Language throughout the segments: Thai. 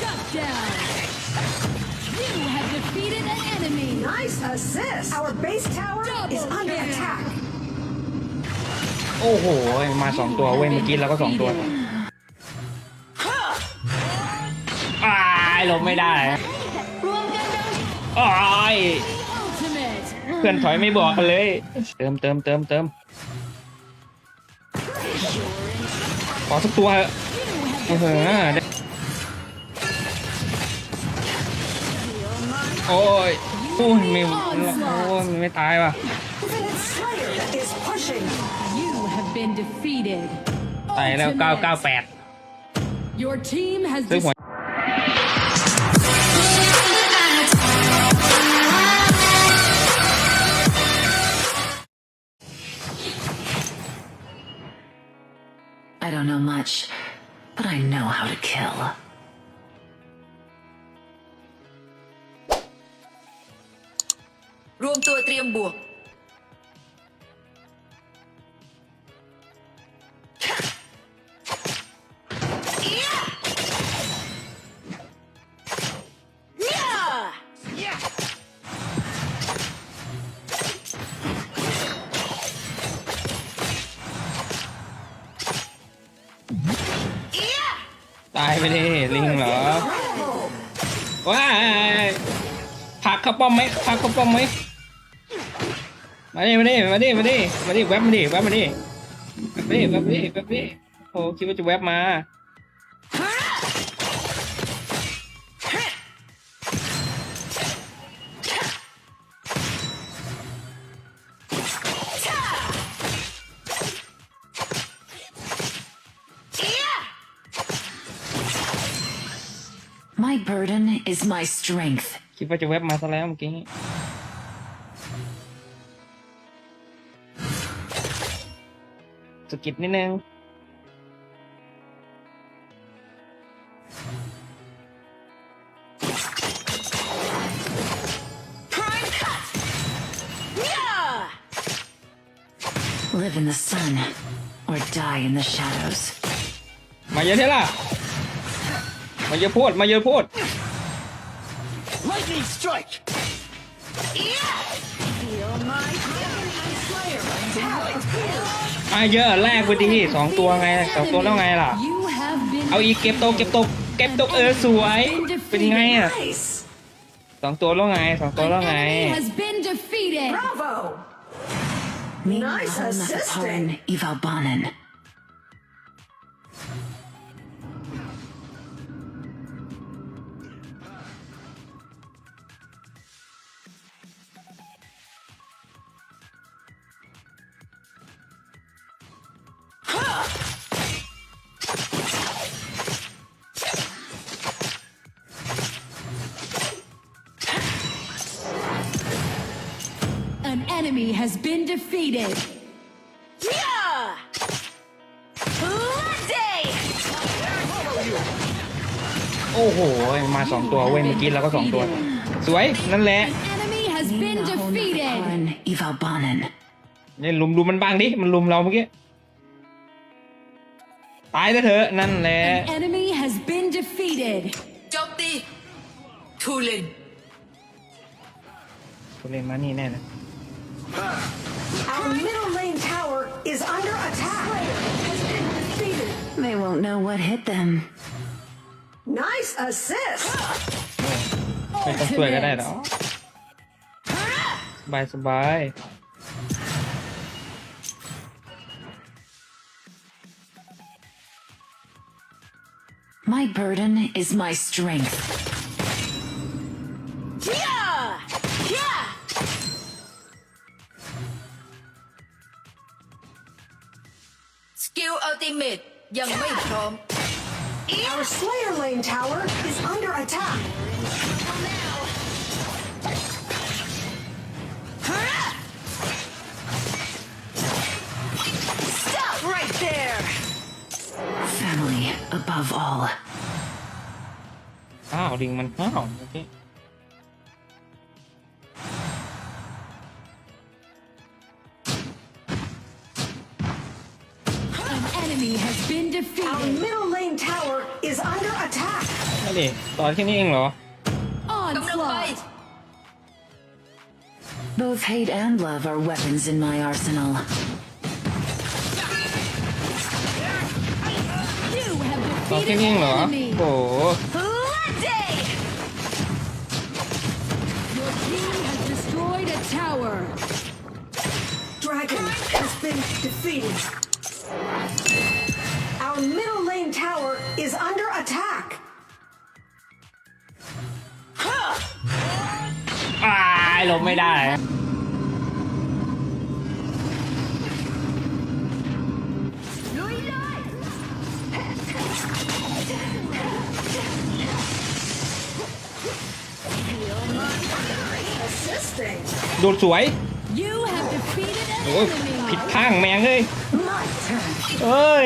Shut down. You have defeated an enemy. Nice assist. Our base tower is Double under kill. attack. โอ้โห มาสองตัวเว้ยเมื่อกี้เราก็สองตัวอ้ายหลบไม่ได้อ้าย Ultimate. เพื่อนถอยไม่บอกกันเลย เติมเติมเติมเติม ขอสักตัวเถอะโอ้โหได้โอ้ยโอ้ยไม่โอ้ยไม่ตายว่ะ Infinite Slayer is pushing. You have been defeated. ตายแล้ว Ultimate. 998 Your team has ซื้อหัว how to kill. รวมตัวเตรียมบวกายไปดิลิงเหรอว้ายผักเข้าป้อมไหมผักเข้าป้อมไหมมาดิมาดิมาดิมาดิมาดิแวบมาดิแวบมาดิแวบมาดิแวบมาดิแวบมาดิโอ้คิดว่าจะแวบมา burden is my strength. คิดว่าจะแวบมาซะแล้วเมื่อกี้สะกิดนิดนึง Live in the sun or die in the shadows. มาเยอะเท่าล่ะ มาเยอะพูดมาเยอะพูด Lightning strike! Feel my Infinite Slayer attack. มาเยอะแรกพอดีสองตัวไงสองตัวแล้วไงล่ะ You have been เอาอีกเก็บตกเก็บตกเก็บตกเออสวย เป็นไงอะ Nice. สองตัวแล้วไงสองตัว An แล้วไง enemy has been defeated. Bravo. Nice assisting. Ivalbanen. Has been defeated. โอ้โห มาสองตัวเว้ยเมื่อกี้เราก็สองตัว สวยนั่นแหละ An enemy has been defeated. Ivalbanen. เนี่ยลุมลุมมันบ้างดิ มันลุมเราเมื่อกี้ ตายแล้วเถอะนั่นแหละ An enemy has been defeated. โจมตีทูเลนตัวเล่นมานี่แน่เลย Our middle lane tower is under attack. Slayer has been defeated. They won't know what hit them. Nice assist. ไม่ต้องช่วยก็ได้หรอสบายสบาย My burden is my strength. กิลอัลติเมตยังไม่พร้อม Our Slayer lane tower is under attack. Stop right there Family above all. อ้าวลิงมันอ้าวเมื่อกี้ has been Our defeated. middle lane tower is under attack. นั่นดิตอนแค่นี้เองเหรอ กำลังไป Onslaught. Both hate and love are weapons in my arsenal. You have ตอนแค่ defeated นี้เองเหรอ an enemy. โอ้โห Bloody! Your team has destroyed a tower. Dragon has been defeated. ลบไม่ได้ Assisting. โดดสวย You have defeated an โอ้ยผิด enemy. ข้างแมงเลย My turn. เอ้ย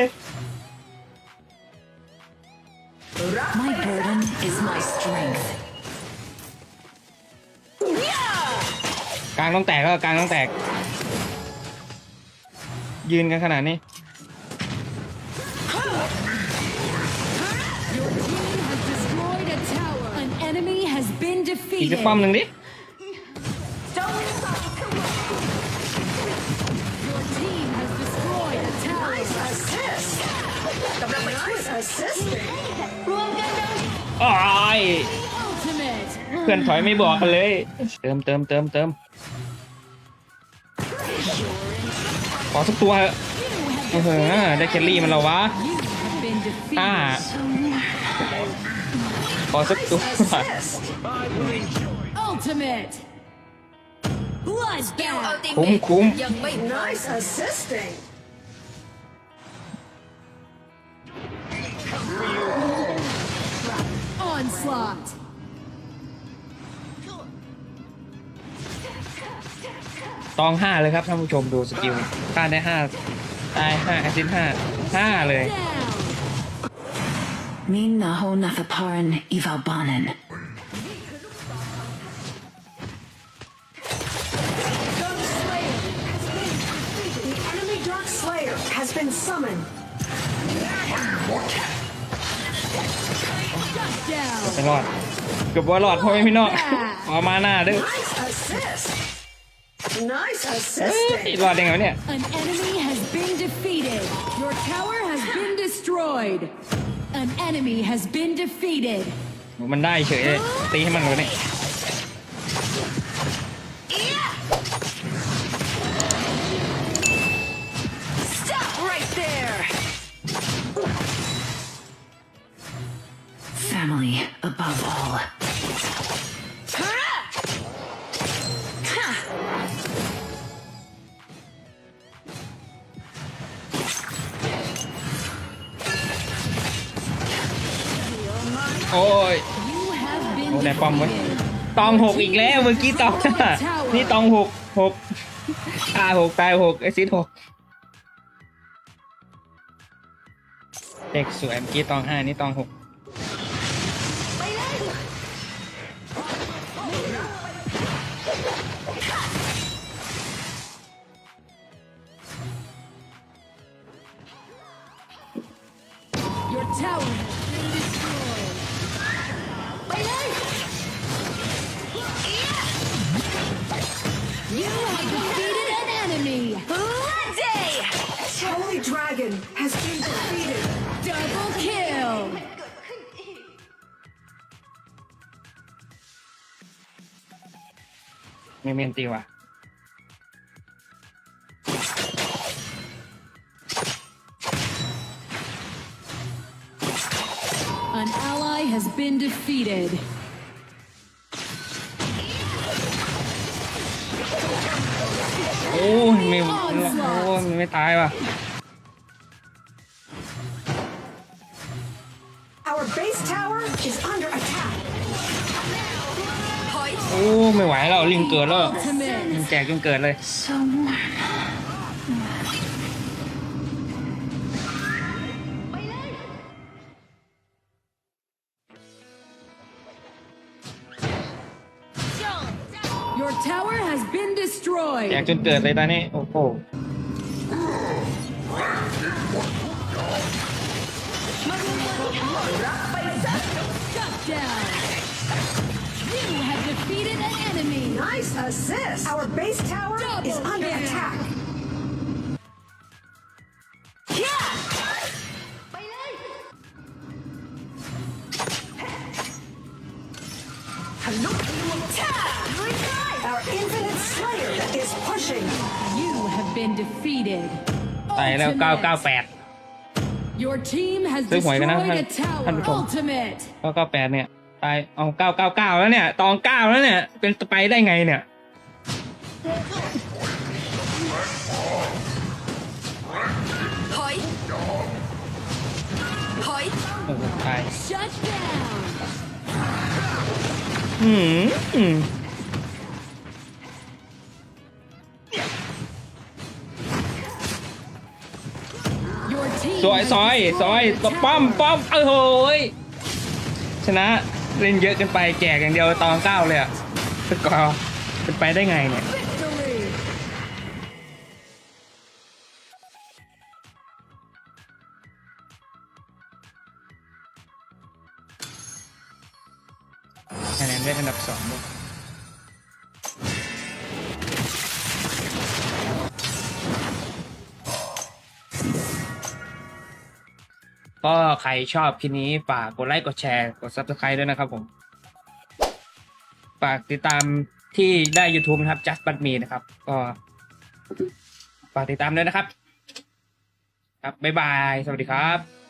My burden is my strength. กลางต้องแตกก็กลางต้องแตก ยืนกันขนาดนี้ Your team has destroyed a tower. An enemy has been อีก defeated. สักป้อมหนึ่งดิ Your team has destroyed a tower. Nice assist. Nice assisting. อ้าย Ultimate. เพื่อนถอยไม่บอกกันเลย เติมเติมเติมเติมขอสักตัวเถอะเออได้แคลรี่มันแล้ววะ You have been defeated. อ่าขอสักตัว Assist. Ultimate. กิลอั ตองห้าเลยครับท่านผู้ชมดูสกิลฆ่าได้ห้าตายห้าแอซิดห้าห้าเลย Down. Min naho nathaparan ivalbanan. The enemy Dark Slayer has been summoned. Shut down. ไม่รอดเกือบว่ารอดเพราะไม่พี่น้องขอมาหน้าด้วย Nice assist. Nice เอ้ย assisting. รอดได้ไงวะเนี่ย An enemy has been defeated. Your tower has been destroyed. An enemy has been defeated. มันได้เฉยเลยตีให้มันเลยเนี่ย Stop right there Family above all. โอ้ยโอ้ได้ป้อมไว้ตองหกอีกแล้วเมื่อกี้ตอง นี่ตองหกหกตายหกตายหกไอซิดหกเด็กสวยเมื่อกี้ตองห้านี่ตองหก ม่เมนตีว่ะ An ally has been defeated. โอ้ยไม่โอ้ยมันไม่ตายว่ะ โอ้ไม่ไหวแล้วลิงเกิดแล้ว Ultimate. ลิงแจกจนเกิดเลย So warm. Your tower has been แจก destroyed. จนเกิดเลยตอนนี้โอ้โห Shut down. You have defeated an enemy. Nice assist. Our base tower is Double under kill. attack. ทะลุทะลวงชาลุยได้ Our infinite slayer is pushing. You have been defeated. ตายแล้ว Ultimate. 998 Your team has ซื้อหวยกันนะ destroyed a ท่าน tower. ผู้ชม Ultimate. 998เนี่ย ตายเอา999แล้วเนี่ย ตอง9แล้วเนี่ย เป็นไปได้ไงเนี่ย ถอย ถอย โอ้โหตาย Shut down. อืมอืม Your team ซอย has ซอย destroyed ซอย a ตัวป้อม tower. ป้อมเออโหยชนะ เล่นเยอะเกินไปแจกอย่างเดียวตองเก้าเลยอะสกอร์เป็นไปได้ไงเนี่ย ก็ใครชอบคลิปนี้ฝากกดไลค์กดแชร์กด subscribe ด้วยนะครับผมฝากติดตามที่ได้ YouTube นะครับ just but me นะครับ ก็ฝากติดตามด้วยนะครับ ครับ บ๊ายบาย สวัสดีครับ